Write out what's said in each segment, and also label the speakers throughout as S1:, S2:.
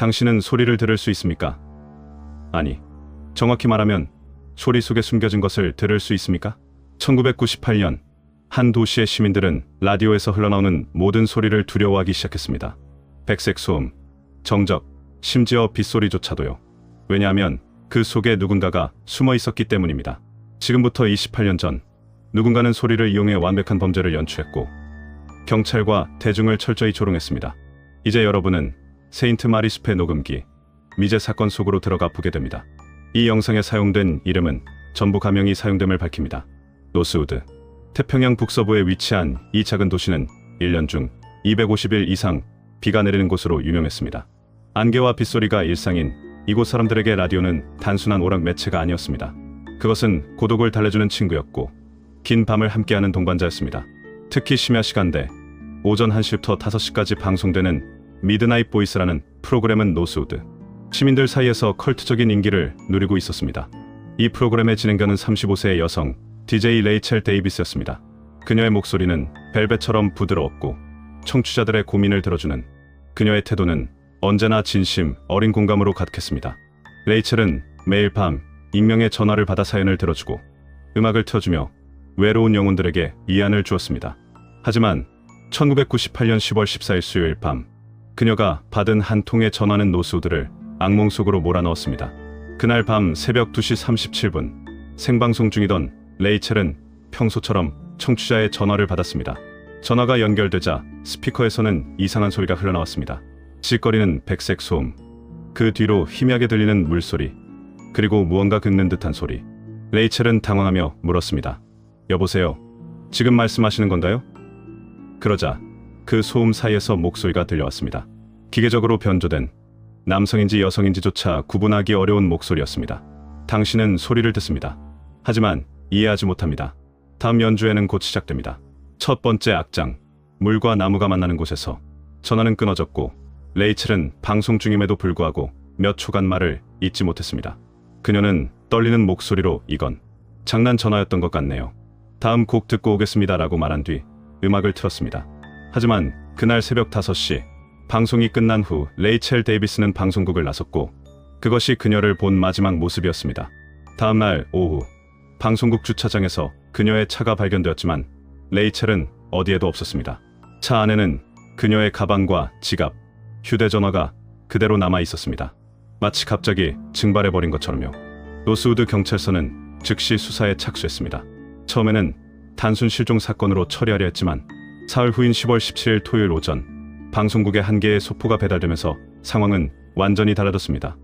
S1: 당신은 소리를 들을 수 있습니까? 아니, 정확히 말하면 소리 속에 숨겨진 것을 들을 수 있습니까? 1998년 한 도시의 시민들은 라디오에서 흘러나오는 모든 소리를 두려워하기 시작했습니다. 백색 소음, 정적, 심지어 빗소리조차도요. 왜냐하면 그 속에 누군가가 숨어 있었기 때문입니다. 지금부터 28년 전 누군가는 소리를 이용해 완벽한 범죄를 연출했고 경찰과 대중을 철저히 조롱했습니다. 이제 여러분은 세인트 마리 숲의 녹음기 미제 사건 속으로 들어가 보게 됩니다. 이 영상에 사용된 이름은 전부 가명이 사용됨을 밝힙니다. 노스우드 태평양 북서부에 위치한 이 작은 도시는 1년 중 250일 이상 비가 내리는 곳으로 유명했습니다. 안개와 빗소리가 일상인 이곳 사람들에게 라디오는 단순한 오락 매체가 아니었습니다. 그것은 고독을 달래주는 친구였고 긴 밤을 함께하는 동반자였습니다. 특히 심야 시간대 오전 1시부터 5시까지 방송되는 미드나잇 보이스라는 프로그램은 노스우드 시민들 사이에서 컬트적인 인기를 누리고 있었습니다. 이 프로그램의 진행자는 35세의 여성 DJ 레이첼 데이비스였습니다. 그녀의 목소리는 벨벳처럼 부드러웠고 청취자들의 고민을 들어주는 그녀의 태도는 언제나 진심 어린 공감으로 가득했습니다. 레이첼은 매일 밤 익명의 전화를 받아 사연을 들어주고 음악을 틀어주며 외로운 영혼들에게 위안을 주었습니다. 하지만 1998년 10월 14일 수요일 밤 그녀가 받은 한 통의 전화는 노스우드를 악몽 속으로 몰아넣었습니다. 그날 밤 새벽 2시 37분 생방송 중이던 레이첼은 평소처럼 청취자의 전화를 받았습니다. 전화가 연결되자 스피커에서는 이상한 소리가 흘러나왔습니다. 찌꺼리는 백색 소음, 그 뒤로 희미하게 들리는 물소리, 그리고 무언가 긁는 듯한 소리. 레이첼은 당황하며 물었습니다. 여보세요. 지금 말씀하시는 건가요? 그러자 그 소음 사이에서 목소리가 들려왔습니다. 기계적으로 변조된 남성인지 여성인지조차 구분하기 어려운 목소리였습니다. 당신은 소리를 듣습니다. 하지만 이해하지 못합니다. 다음 연주에는 곧 시작됩니다. 첫 번째 악장, 물과 나무가 만나는 곳에서 전화는 끊어졌고 레이첼은 방송 중임에도 불구하고 몇 초간 말을 잊지 못했습니다. 그녀는 떨리는 목소리로 이건 장난 전화였던 것 같네요. 다음 곡 듣고 오겠습니다 라고 말한 뒤 음악을 틀었습니다. 하지만 그날 새벽 5시 방송이 끝난 후 레이첼 데이비스는 방송국을 나섰고 그것이 그녀를 본 마지막 모습이었습니다. 다음 날 오후 방송국 주차장에서 그녀의 차가 발견되었지만 레이첼은 어디에도 없었습니다. 차 안에는 그녀의 가방과 지갑, 휴대전화가 그대로 남아 있었습니다. 마치 갑자기 증발해버린 것처럼요. 노스우드 경찰서는 즉시 수사에 착수했습니다. 처음에는 단순 실종 사건으로 처리하려 했지만 사흘 후인 10월 17일 토요일 오전 방송국에 한 개의 소포가 배달되면서 상황은 완전히 달라졌습니다.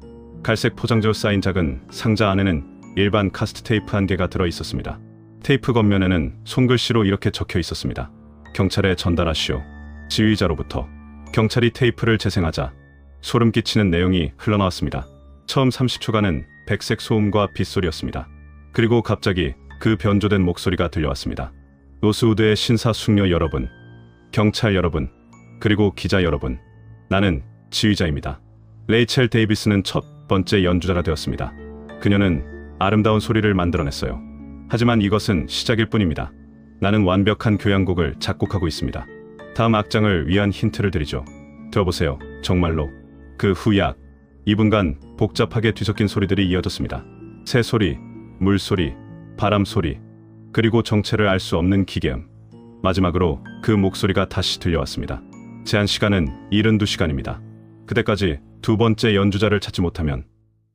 S1: 갈색 포장지로 쌓인 작은 상자 안에는 일반 카스트 테이프 한 개가 들어 있었습니다. 테이프 겉면에는 손글씨로 이렇게 적혀 있었습니다. 경찰에 전달하시오. 지휘자로부터 경찰이 테이프를 재생하자 소름 끼치는 내용이 흘러나왔습니다. 처음 30초간은 백색 소음과 빗소리였습니다. 그리고 갑자기 그 변조된 목소리가 들려왔습니다. 노스우드의 신사 숙녀 여러분, 경찰 여러분, 그리고 기자 여러분, 나는 지휘자입니다. 레이첼 데이비스는 첫 번째 연주자가 되었습니다. 그녀는 아름다운 소리를 만들어냈어요. 하지만 이것은 시작일 뿐입니다. 나는 완벽한 교향곡을 작곡하고 있습니다. 다음 악장을 위한 힌트를 드리죠. 들어보세요. 정말로. 그 후 약 2분간 복잡하게 뒤섞인 소리들이 이어졌습니다. 새 소리, 물 소리, 바람 소리, 그리고 정체를 알 수 없는 기계음. 마지막으로 그 목소리가 다시 들려왔습니다. 제한 시간은 72시간입니다. 그때까지 두 번째 연주자를 찾지 못하면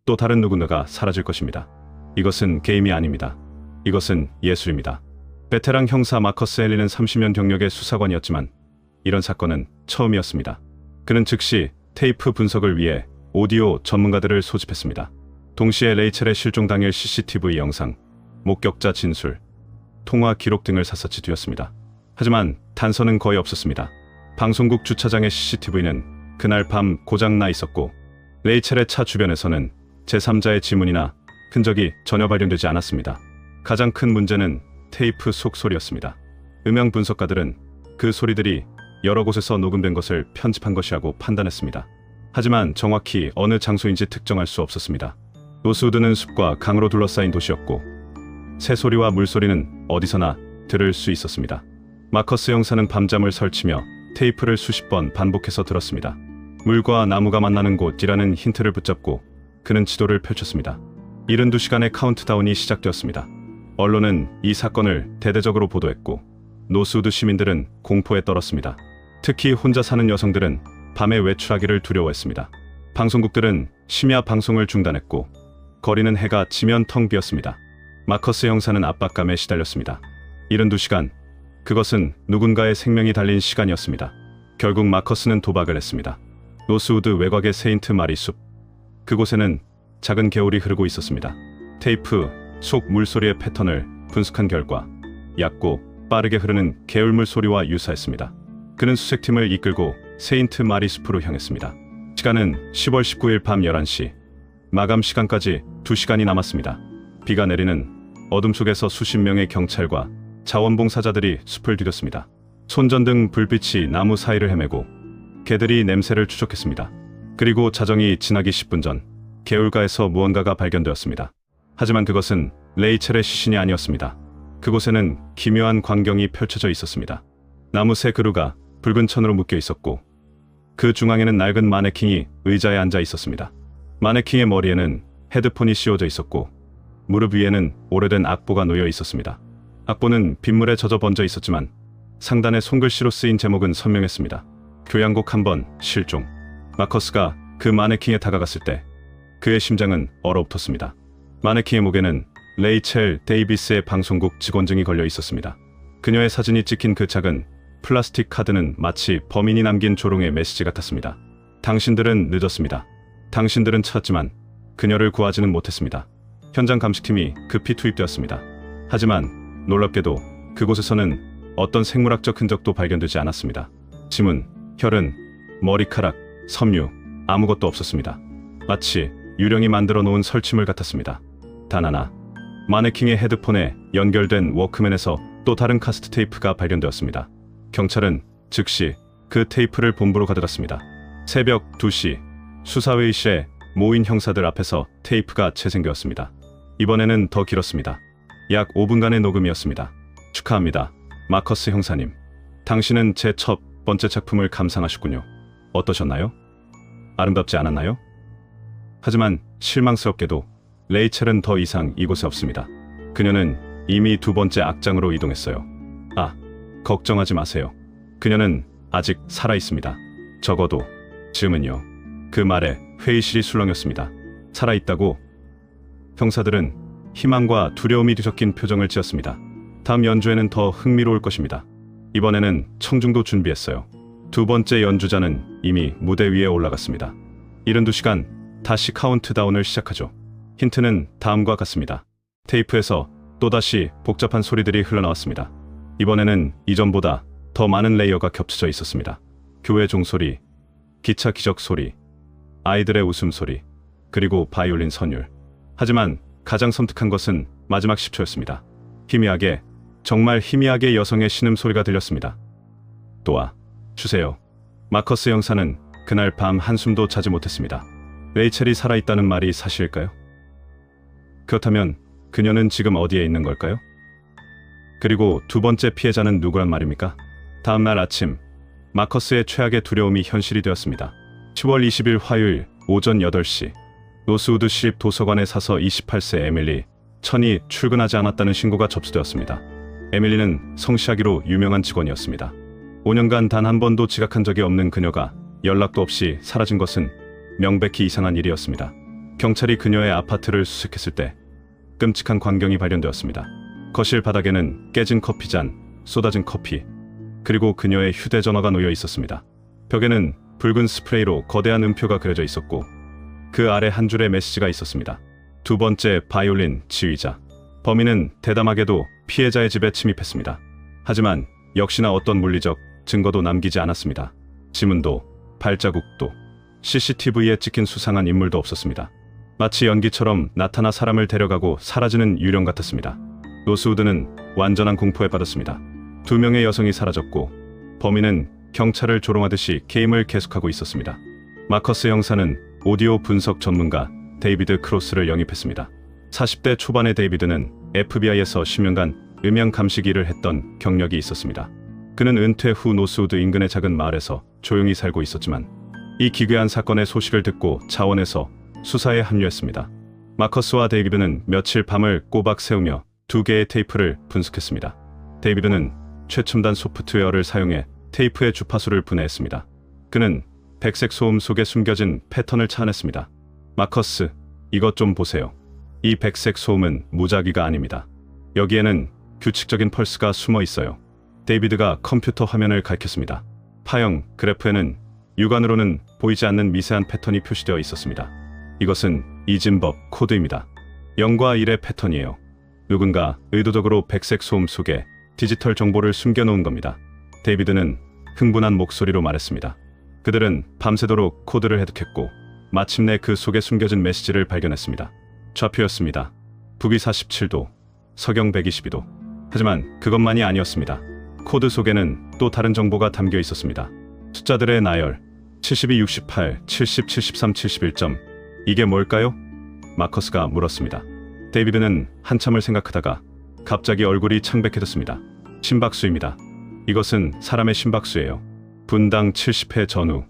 S1: 또 다른 누군가가 사라질 것입니다. 이것은 게임이 아닙니다. 이것은 예술입니다. 베테랑 형사 마커스 헬리는 30년 경력의 수사관이었지만 이런 사건은 처음이었습니다. 그는 즉시 테이프 분석을 위해 오디오 전문가들을 소집했습니다. 동시에 레이첼의 실종 당일 CCTV 영상, 목격자 진술, 통화 기록 등을 샅샅이 뒤었습니다. 하지만 단서는 거의 없었습니다. 방송국 주차장의 CCTV는 그날 밤 고장 나 있었고 레이첼의 차 주변에서는 제3자의 지문이나 흔적이 전혀 발견되지 않았습니다. 가장 큰 문제는 테이프 속 소리였습니다. 음향 분석가들은 그 소리들이 여러 곳에서 녹음된 것을 편집한 것이라고 판단했습니다. 하지만 정확히 어느 장소인지 특정할 수 없었습니다. 노스우드는 숲과 강으로 둘러싸인 도시였고 새소리와 물소리는 어디서나 들을 수 있었습니다. 마커스 형사는 밤잠을 설치며 테이프를 수십 번 반복해서 들었습니다. 물과 나무가 만나는 곳이라는 힌트를 붙잡고 그는 지도를 펼쳤습니다. 72시간의 카운트다운이 시작되었습니다. 언론은 이 사건을 대대적으로 보도했고 노스우드 시민들은 공포에 떨었습니다. 특히 혼자 사는 여성들은 밤에 외출하기를 두려워했습니다. 방송국들은 심야 방송을 중단했고 거리는 해가 지면 텅 비었습니다. 마커스 형사는 압박감에 시달렸습니다. 72시간 그것은 누군가의 생명이 달린 시간이었습니다. 결국 마커스는 도박을 했습니다. 노스우드 외곽의 세인트 마리 숲 그곳에는 작은 개울이 흐르고 있었습니다. 테이프 속 물소리의 패턴을 분석한 결과 얕고 빠르게 흐르는 개울물 소리와 유사했습니다. 그는 수색팀을 이끌고 세인트 마리 숲으로 향했습니다. 시간은 10월 19일 밤 11시. 마감 시간까지 2시간이 남았습니다. 비가 내리는 어둠 속에서 수십 명의 경찰과 자원봉사자들이 숲을 뒤렸습니다. 손전등 불빛이 나무 사이를 헤매고 개들이 냄새를 추적했습니다. 그리고 자정이 지나기 10분 전 개울가에서 무언가가 발견되었습니다. 하지만 그것은 레이첼의 시신이 아니었습니다. 그곳에는 기묘한 광경이 펼쳐져 있었습니다. 나무 새 그루가 붉은 천으로 묶여 있었고 그 중앙에는 낡은 마네킹이 의자에 앉아 있었습니다. 마네킹의 머리에는 헤드폰이 씌워져 있었고 무릎 위에는 오래된 악보가 놓여 있었습니다. 악보는 빗물에 젖어 번져 있었지만 상단의 손글씨로 쓰인 제목은 선명했습니다. 교향곡 한 번 실종. 마커스가 그 마네킹에 다가갔을 때 그의 심장은 얼어붙었습니다. 마네킹의 목에는 레이첼 데이비스의 방송국 직원증이 걸려 있었습니다. 그녀의 사진이 찍힌 그 작은 플라스틱 카드는 마치 범인이 남긴 조롱의 메시지 같았습니다. 당신들은 늦었습니다. 당신들은 찾았지만 그녀를 구하지는 못했습니다. 현장 감식팀이 급히 투입되었습니다. 하지만 놀랍게도 그곳에서는 어떤 생물학적 흔적도 발견되지 않았습니다. 지문, 혈흔, 머리카락, 섬유, 아무것도 없었습니다. 마치 유령이 만들어 놓은 설치물 같았습니다. 단 하나, 마네킹의 헤드폰에 연결된 워크맨에서 또 다른 카스트 테이프가 발견되었습니다. 경찰은 즉시 그 테이프를 본부로 가져갔습니다. 새벽 2시 수사회의실에 모인 형사들 앞에서 테이프가 재생되었습니다. 이번에는 더 길었습니다. 약 5분간의 녹음이었습니다. 축하합니다. 마커스 형사님. 당신은 제 첫 번째 작품을 감상하셨군요. 어떠셨나요? 아름답지 않았나요? 하지만 실망스럽게도 레이첼은 더 이상 이곳에 없습니다. 그녀는 이미 두 번째 악장으로 이동했어요. 아, 걱정하지 마세요. 그녀는 아직 살아 있습니다. 적어도 지금은요. 그 말에 회의실이 술렁였습니다. 살아 있다고 형사들은 희망과 두려움이 뒤섞인 표정을 지었습니다. 다음 연주에는 더 흥미로울 것입니다. 이번에는 청중도 준비했어요. 두 번째 연주자는 이미 무대 위에 올라갔습니다. 72시간 다시 카운트다운을 시작하죠. 힌트는 다음과 같습니다. 테이프에서 또다시 복잡한 소리들이 흘러나왔습니다. 이번에는 이전보다 더 많은 레이어가 겹쳐져 있었습니다. 교회 종소리, 기차 기적 소리, 아이들의 웃음소리, 그리고 바이올린 선율. 하지만 가장 섬뜩한 것은 마지막 10초였습니다. 희미하게, 정말 희미하게 여성의 신음소리가 들렸습니다. 또아, 주세요. 마커스 형사는 그날 밤 한숨도 자지 못했습니다. 레이첼이 살아있다는 말이 사실일까요? 그렇다면 그녀는 지금 어디에 있는 걸까요? 그리고 두 번째 피해자는 누구란 말입니까? 다음 날 아침, 마커스의 최악의 두려움이 현실이 되었습니다. 10월 20일 화요일 오전 8시, 노스우드 시립 도서관에 사서 28세 에밀리, 천이 출근하지 않았다는 신고가 접수되었습니다. 에밀리는 성시하기로 유명한 직원이었습니다. 5년간 단 한 번도 지각한 적이 없는 그녀가 연락도 없이 사라진 것은 명백히 이상한 일이었습니다. 경찰이 그녀의 아파트를 수색했을 때 끔찍한 광경이 발견되었습니다. 거실 바닥에는 깨진 커피잔, 쏟아진 커피, 그리고 그녀의 휴대전화가 놓여 있었습니다. 벽에는 붉은 스프레이로 거대한 음표가 그려져 있었고 그 아래 한 줄의 메시지가 있었습니다. 두 번째 바이올린 지휘자. 범인은 대담하게도 피해자의 집에 침입했습니다. 하지만 역시나 어떤 물리적 증거도 남기지 않았습니다. 지문도 발자국도 CCTV에 찍힌 수상한 인물도 없었습니다. 마치 연기처럼 나타나 사람을 데려가고 사라지는 유령 같았습니다. 노스우드는 완전한 공포에 빠졌습니다. 두 명의 여성이 사라졌고 범인은 경찰을 조롱하듯이 게임을 계속하고 있었습니다. 마커스 형사는 오디오 분석 전문가 데이비드 크로스를 영입했습니다. 40대 초반의 데이비드는 FBI에서 10년간 음향 감식 일을 했던 경력이 있었습니다. 그는 은퇴 후 노스우드 인근의 작은 마을에서 조용히 살고 있었지만 이 기괴한 사건의 소식을 듣고 자원에서 수사에 합류했습니다. 마커스와 데이비드는 며칠 밤을 꼬박 세우며 두 개의 테이프를 분석했습니다. 데이비드는 최첨단 소프트웨어를 사용해 테이프의 주파수를 분해했습니다. 그는 백색 소음 속에 숨겨진 패턴을 찾아냈습니다. 마커스, 이것 좀 보세요. 이 백색 소음은 무작위가 아닙니다. 여기에는 규칙적인 펄스가 숨어 있어요. 데이비드가 컴퓨터 화면을 가리켰습니다. 파형 그래프에는 육안으로는 보이지 않는 미세한 패턴이 표시되어 있었습니다. 이것은 이진법 코드입니다. 0과 1의 패턴이에요. 누군가 의도적으로 백색 소음 속에 디지털 정보를 숨겨놓은 겁니다. 데이비드는 흥분한 목소리로 말했습니다. 그들은 밤새도록 코드를 해독했고 마침내 그 속에 숨겨진 메시지를 발견했습니다. 좌표였습니다. 북위 47도, 서경 122도. 하지만 그것만이 아니었습니다. 코드 속에는 또 다른 정보가 담겨 있었습니다. 숫자들의 나열 72, 68, 70, 73, 71점. 이게 뭘까요? 마커스가 물었습니다. 데이비드는 한참을 생각하다가 갑자기 얼굴이 창백해졌습니다. 심박수입니다. 이것은 사람의 심박수예요. 분당 70회 전후.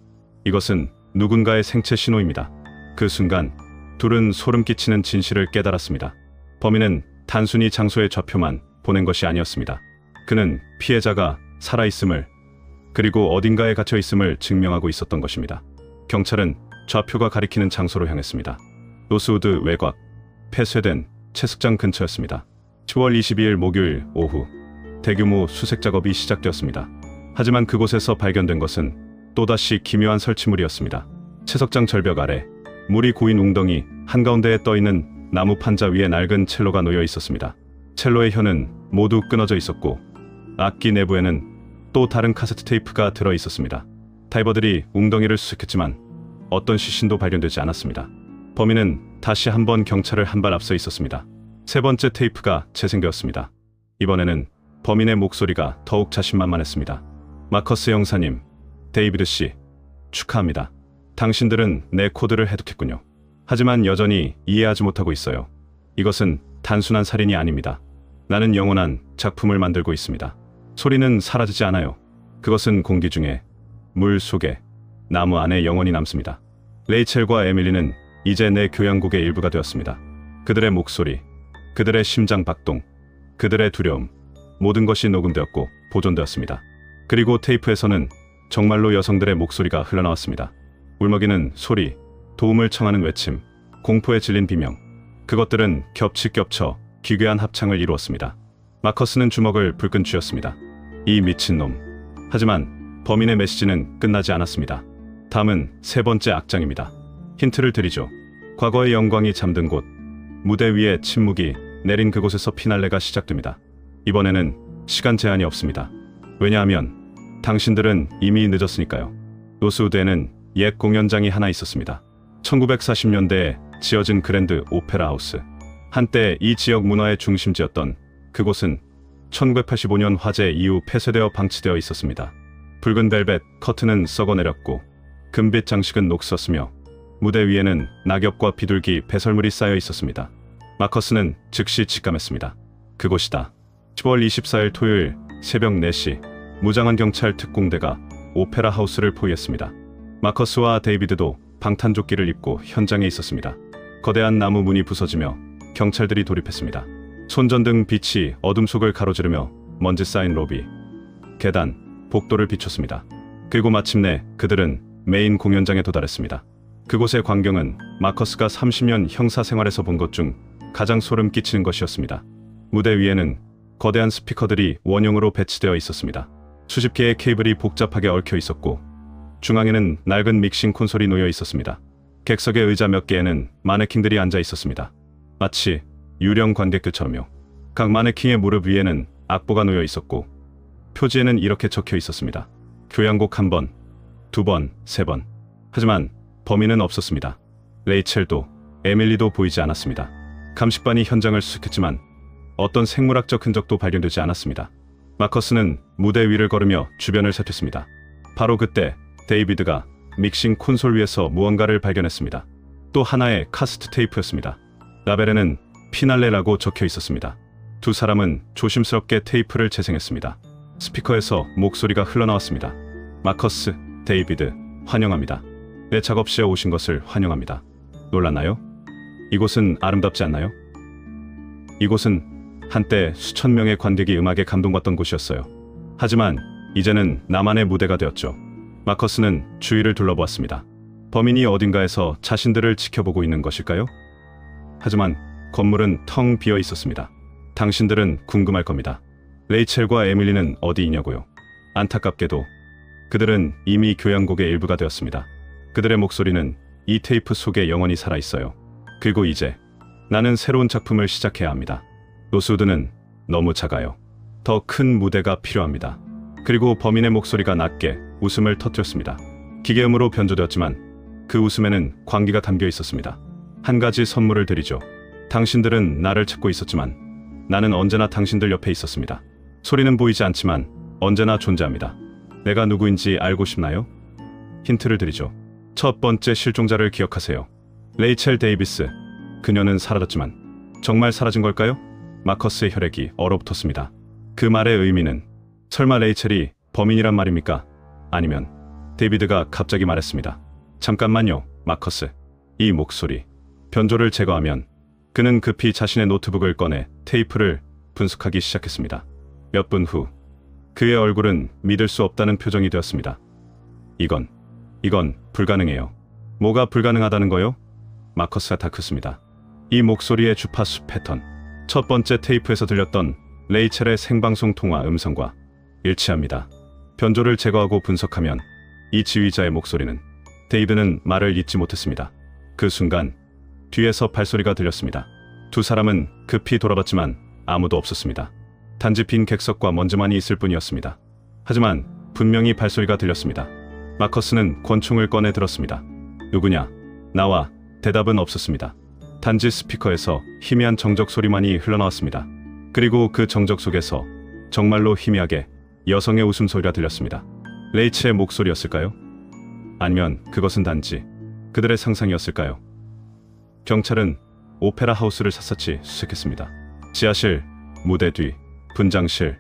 S1: 이것은 누군가의 생체 신호입니다. 그 순간 둘은 소름 끼치는 진실을 깨달았습니다. 범인은 단순히 장소의 좌표만 보낸 것이 아니었습니다. 그는 피해자가 살아있음을 그리고 어딘가에 갇혀 있음을 증명하고 있었던 것입니다. 경찰은 좌표가 가리키는 장소로 향했습니다. 노스우드 외곽, 폐쇄된 채숙장 근처였습니다. 10월 22일 목요일 오후 대규모 수색 작업이 시작되었습니다. 하지만 그곳에서 발견된 것은 또다시 기묘한 설치물이었습니다. 채석장 절벽 아래 물이 고인 웅덩이 한가운데에 떠있는 나무 판자 위에 낡은 첼로가 놓여 있었습니다. 첼로의 혀는 모두 끊어져 있었고 악기 내부에는 또 다른 카세트 테이프가 들어 있었습니다. 다이버들이 웅덩이를 수색했지만 어떤 시신도 발견되지 않았습니다. 범인은 다시 한번 경찰을 한 발 앞서 있었습니다. 세 번째 테이프가 재생되었습니다. 이번에는 범인의 목소리가 더욱 자신만만했습니다. 마커스 형사님, 데이비드 씨, 축하합니다. 당신들은 내 코드를 해독했군요. 하지만 여전히 이해하지 못하고 있어요. 이것은 단순한 살인이 아닙니다. 나는 영원한 작품을 만들고 있습니다. 소리는 사라지지 않아요. 그것은 공기 중에, 물 속에, 나무 안에 영원히 남습니다. 레이첼과 에밀리는 이제 내 교양국의 일부가 되었습니다. 그들의 목소리, 그들의 심장 박동, 그들의 두려움, 모든 것이 녹음되었고 보존되었습니다. 그리고 테이프에서는 정말로 여성들의 목소리가 흘러나왔습니다. 울먹이는 소리, 도움을 청하는 외침, 공포에 질린 비명. 그것들은 겹치 겹쳐 기괴한 합창을 이루었습니다. 마커스는 주먹을 불끈 쥐었습니다. 이 미친놈. 하지만 범인의 메시지는 끝나지 않았습니다. 다음은 세 번째 악장입니다. 힌트를 드리죠. 과거의 영광이 잠든 곳, 무대 위에 침묵이 내린 그곳에서 피날레가 시작됩니다. 이번에는 시간 제한이 없습니다. 왜냐하면 당신들은 이미 늦었으니까요. 노스우드에는 옛 공연장이 하나 있었습니다. 1940년대에 지어진 그랜드 오페라 하우스. 한때 이 지역 문화의 중심지였던 그곳은 1985년 화재 이후 폐쇄되어 방치되어 있었습니다. 붉은 벨벳 커튼은 썩어내렸고 금빛 장식은 녹슬었으며 무대 위에는 낙엽과 비둘기 배설물이 쌓여 있었습니다. 마커스는 즉시 직감했습니다. 그곳이다. 10월 24일 토요일 새벽 4시 무장한 경찰 특공대가 오페라 하우스를 포위했습니다. 마커스와 데이비드도 방탄조끼를 입고 현장에 있었습니다. 거대한 나무 문이 부서지며 경찰들이 돌입했습니다. 손전등 빛이 어둠 속을 가로지르며 먼지 쌓인 로비, 계단, 복도를 비췄습니다. 그리고 마침내 그들은 메인 공연장에 도달했습니다. 그곳의 광경은 마커스가 30년 형사 생활에서 본 것 중 가장 소름 끼치는 것이었습니다. 무대 위에는 거대한 스피커들이 원형으로 배치되어 있었습니다. 수십 개의 케이블이 복잡하게 얽혀 있었고 중앙에는 낡은 믹싱 콘솔이 놓여 있었습니다. 객석의 의자 몇 개에는 마네킹들이 앉아 있었습니다. 마치 유령 관객들처럼요. 각 마네킹의 무릎 위에는 악보가 놓여 있었고 표지에는 이렇게 적혀 있었습니다. 교향곡 한 번, 두 번, 세 번. 하지만 범인은 없었습니다. 레이첼도 에밀리도 보이지 않았습니다. 감식반이 현장을 수색했지만 어떤 생물학적 흔적도 발견되지 않았습니다. 마커스는 무대 위를 걸으며 주변을 살폈습니다. 바로 그때 데이비드가 믹싱 콘솔 위에서 무언가를 발견했습니다. 또 하나의 카스트 테이프였습니다. 라벨에는 피날레라고 적혀 있었습니다. 두 사람은 조심스럽게 테이프를 재생했습니다. 스피커에서 목소리가 흘러나왔습니다. 마커스, 데이비드, 환영합니다. 내 작업실에 오신 것을 환영합니다. 놀랐나요? 이곳은 아름답지 않나요? 이곳은 한때 수천 명의 관객이 음악에 감동받던 곳이었어요. 하지만 이제는 나만의 무대가 되었죠. 마커스는 주위를 둘러보았습니다. 범인이 어딘가에서 자신들을 지켜보고 있는 것일까요? 하지만 건물은 텅 비어 있었습니다. 당신들은 궁금할 겁니다. 레이첼과 에밀리는 어디 있냐고요. 안타깝게도 그들은 이미 교향곡의 일부가 되었습니다. 그들의 목소리는 이 테이프 속에 영원히 살아 있어요. 그리고 이제 나는 새로운 작품을 시작해야 합니다. 노스우드는 너무 작아요. 더 큰 무대가 필요합니다. 그리고 범인의 목소리가 낮게 웃음을 터뜨렸습니다. 기계음으로 변조되었지만 그 웃음에는 광기가 담겨 있었습니다. 한 가지 선물을 드리죠. 당신들은 나를 찾고 있었지만 나는 언제나 당신들 옆에 있었습니다. 소리는 보이지 않지만 언제나 존재합니다. 내가 누구인지 알고 싶나요? 힌트를 드리죠. 첫 번째 실종자를 기억하세요. 레이첼 데이비스. 그녀는 사라졌지만 정말 사라진 걸까요? 마커스의 혈액이 얼어붙었습니다. 그 말의 의미는 설마 레이첼이 범인이란 말입니까? 아니면 데이비드가 갑자기 말했습니다. 잠깐만요, 마커스. 이 목소리. 변조를 제거하면 그는 급히 자신의 노트북을 꺼내 테이프를 분석하기 시작했습니다. 몇 분 후, 그의 얼굴은 믿을 수 없다는 표정이 되었습니다. 이건, 이건 불가능해요. 뭐가 불가능하다는 거요? 마커스가 다크습니다. 이 목소리의 주파수 패턴. 첫 번째 테이프에서 들렸던 레이첼의 생방송 통화 음성과 일치합니다. 변조를 제거하고 분석하면 이 지휘자의 목소리는 데이드는 말을 잇지 못했습니다. 그 순간 뒤에서 발소리가 들렸습니다. 두 사람은 급히 돌아봤지만 아무도 없었습니다. 단지 빈 객석과 먼지만이 있을 뿐이었습니다. 하지만 분명히 발소리가 들렸습니다. 마커스는 권총을 꺼내 들었습니다. 누구냐? 나와 대답은 없었습니다. 단지 스피커에서 희미한 정적 소리만이 흘러나왔습니다. 그리고 그 정적 속에서 정말로 희미하게 여성의 웃음소리가 들렸습니다. 레이츠의 목소리였을까요? 아니면 그것은 단지 그들의 상상이었을까요? 경찰은 오페라 하우스를 샅샅이 수색했습니다. 지하실, 무대 뒤, 분장실,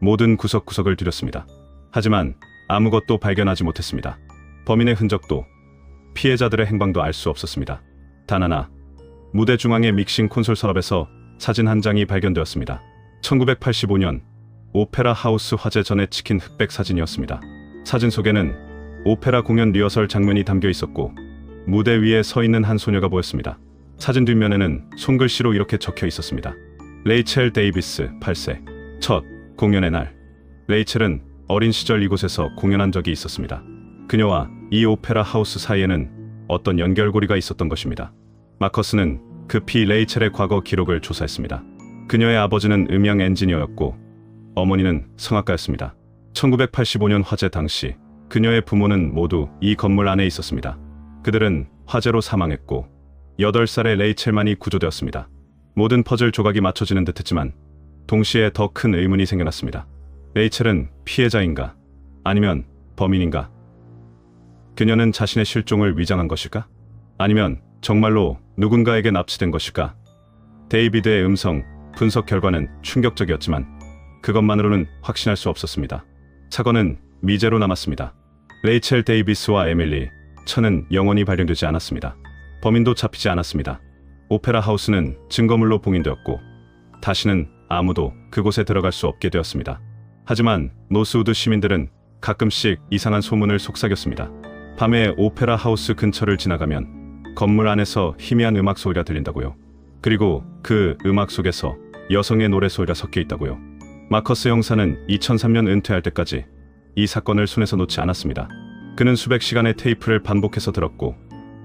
S1: 모든 구석구석을 뒤렸습니다. 하지만 아무것도 발견하지 못했습니다. 범인의 흔적도 피해자들의 행방도 알 수 없었습니다. 단 하나, 무대 중앙의 믹싱 콘솔 서랍에서 사진 한 장이 발견되었습니다. 1985년 오페라 하우스 화재 전에 찍힌 흑백 사진이었습니다. 사진 속에는 오페라 공연 리허설 장면이 담겨 있었고 무대 위에 서 있는 한 소녀가 보였습니다. 사진 뒷면에는 손글씨로 이렇게 적혀 있었습니다. 레이첼 데이비스 8세. 첫 공연의 날. 레이첼은 어린 시절 이곳에서 공연한 적이 있었습니다. 그녀와 이 오페라 하우스 사이에는 어떤 연결고리가 있었던 것입니다. 마커스는 급히 레이첼의 과거 기록을 조사했습니다. 그녀의 아버지는 음향 엔지니어였고 어머니는 성악가였습니다. 1985년 화재 당시 그녀의 부모는 모두 이 건물 안에 있었습니다. 그들은 화재로 사망했고 8살의 레이첼만이 구조되었습니다. 모든 퍼즐 조각이 맞춰지는 듯했지만 동시에 더 큰 의문이 생겨났습니다. 레이첼은 피해자인가? 아니면 범인인가? 그녀는 자신의 실종을 위장한 것일까? 아니면 정말로 누군가에게 납치된 것일까? 데이비드의 음성 분석 결과는 충격적이었지만 그것만으로는 확신할 수 없었습니다. 사건은 미제로 남았습니다. 레이첼 데이비스와 에밀리 천은 영원히 발견되지 않았습니다. 범인도 잡히지 않았습니다. 오페라 하우스는 증거물로 봉인되었고 다시는 아무도 그곳에 들어갈 수 없게 되었습니다. 하지만 노스우드 시민들은 가끔씩 이상한 소문을 속삭였습니다. 밤에 오페라 하우스 근처를 지나가면 건물 안에서 희미한 음악 소리가 들린다고요. 그리고 그 음악 속에서 여성의 노래 소리가 섞여 있다고요. 마커스 형사는 2003년 은퇴할 때까지 이 사건을 손에서 놓지 않았습니다. 그는 수백 시간의 테이프를 반복해서 들었고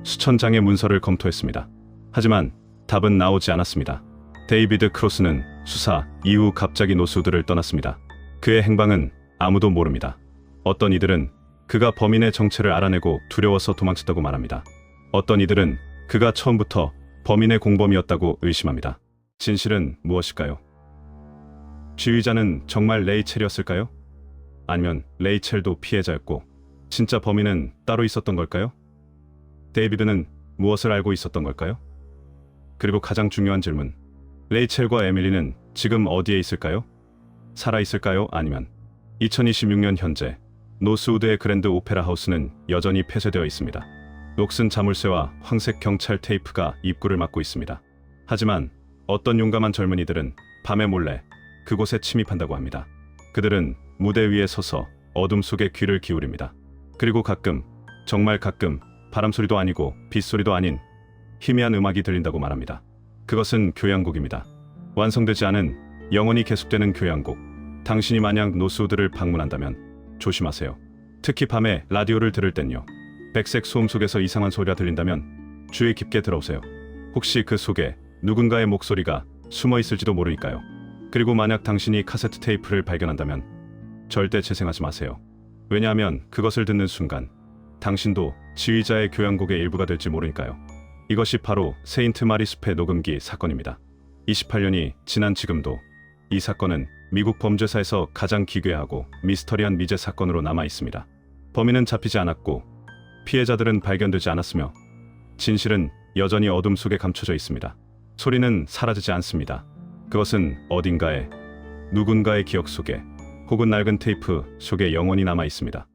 S1: 수천 장의 문서를 검토했습니다. 하지만 답은 나오지 않았습니다. 데이비드 크로스는 수사 이후 갑자기 노스우드를 떠났습니다. 그의 행방은 아무도 모릅니다. 어떤 이들은 그가 범인의 정체를 알아내고 두려워서 도망쳤다고 말합니다. 어떤 이들은 그가 처음부터 범인의 공범이었다고 의심합니다. 진실은 무엇일까요? 지휘자는 정말 레이첼이었을까요? 아니면 레이첼도 피해자였고 진짜 범인은 따로 있었던 걸까요? 데이비드는 무엇을 알고 있었던 걸까요? 그리고 가장 중요한 질문. 레이첼과 에밀리는 지금 어디에 있을까요? 살아 있을까요? 아니면 2026년 현재 노스우드의 그랜드 오페라 하우스는 여전히 폐쇄되어 있습니다. 녹슨 자물쇠와 황색 경찰 테이프가 입구를 막고 있습니다. 하지만 어떤 용감한 젊은이들은 밤에 몰래 그곳에 침입한다고 합니다. 그들은 무대 위에 서서 어둠 속에 귀를 기울입니다. 그리고 가끔, 정말 가끔 바람 소리도 아니고 빗소리도 아닌 희미한 음악이 들린다고 말합니다. 그것은 교향곡입니다. 완성되지 않은 영원히 계속되는 교향곡. 당신이 만약 노스우드를 방문한다면 조심하세요. 특히 밤에 라디오를 들을 땐요. 백색 소음 속에서 이상한 소리가 들린다면 주의 깊게 들어오세요. 혹시 그 속에 누군가의 목소리가 숨어 있을지도 모르니까요. 그리고 만약 당신이 카세트 테이프를 발견한다면 절대 재생하지 마세요. 왜냐하면 그것을 듣는 순간 당신도 지휘자의 교향곡의 일부가 될지 모르니까요. 이것이 바로 세인트 마리 숲의 녹음기 사건입니다. 28년이 지난 지금도 이 사건은 미국 범죄사에서 가장 기괴하고 미스터리한 미제 사건으로 남아 있습니다. 범인은 잡히지 않았고 피해자들은 발견되지 않았으며 진실은 여전히 어둠 속에 감춰져 있습니다. 소리는 사라지지 않습니다. 그것은 어딘가에 누군가의 기억 속에 혹은 낡은 테이프 속에 영원히 남아 있습니다.